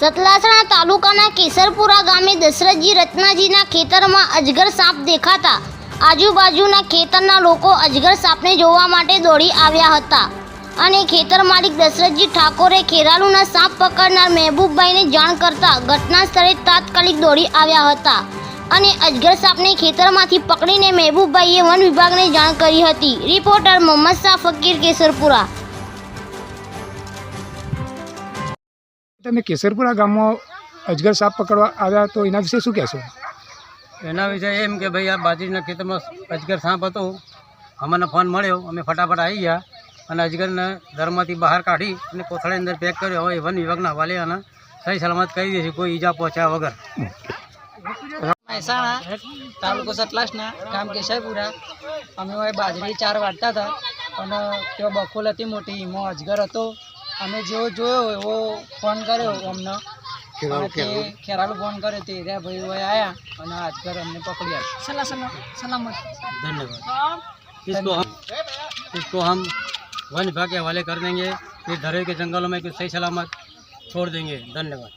સતલાસણા તાલુકાના કેસરપુરા ગામે દશરથજી રત્નાજીના ખેતરમાં અજગર સાપ દેખાતા આજુબાજુના ખેતરના લોકો અજગર સાપને જોવા માટે દોડી આવ્યા હતા અને ખેતર માલિક દશરથજી ઠાકોરે ખેરાલુના સાપ પકડનાર મહેબૂબભાઈને જાણ કરતા ઘટના સ્થળે તાત્કાલિક દોડી આવ્યા હતા અને અજગર સાપને ખેતરમાંથી પકડીને મહેબૂબભાઈએ વન વિભાગને જાણ કરી હતી. રિપોર્ટર મોહમ્મદ શાહ ફકીર, કેસરપુરા. તમે કેસરપુરા ગામમાં અજગર સાપ પકડવા આવ્યા તો એના વિશે શું કહેશો? એના વિશે એમ કે ભાઈ આ બાજરીના ખેતરમાં અજગર સાપ હતો. અમને ફોન મળ્યો. અમે ફટાફટ આવી ગયા અને અજગરને ધરમાંથી બહાર કાઢી અને કોથળાની અંદર પેક કર્યો. હવે વન વિભાગના હવાલે અને સહી સલામત કરી દઈશું. કોઈ ઈજા પહોંચ્યા વગર. મહેસાણા તાલુકો સતલાસના ગામ કેશરપુરા. અમે હવે બાજરી ચાર વાટતા હતા. અને ત્યાં બખોલ હતી મોટી. એમાં અજગર હતો. અમે જેવો જોયો એવો ફોન કર્યો અમને અને તે ખેરાલુ ફોન કર્યો તે રહ્યા ભાઈ હોય આયા અને આ અજગર અમને પકડી આવ્યો સલામત धन्यवाद इसको हम इसको हम वन विभाग के हवाले कर देंगे फिर धरे के जंगलों में कुछ सही सलामत छोड़ देंगे धन्यवाद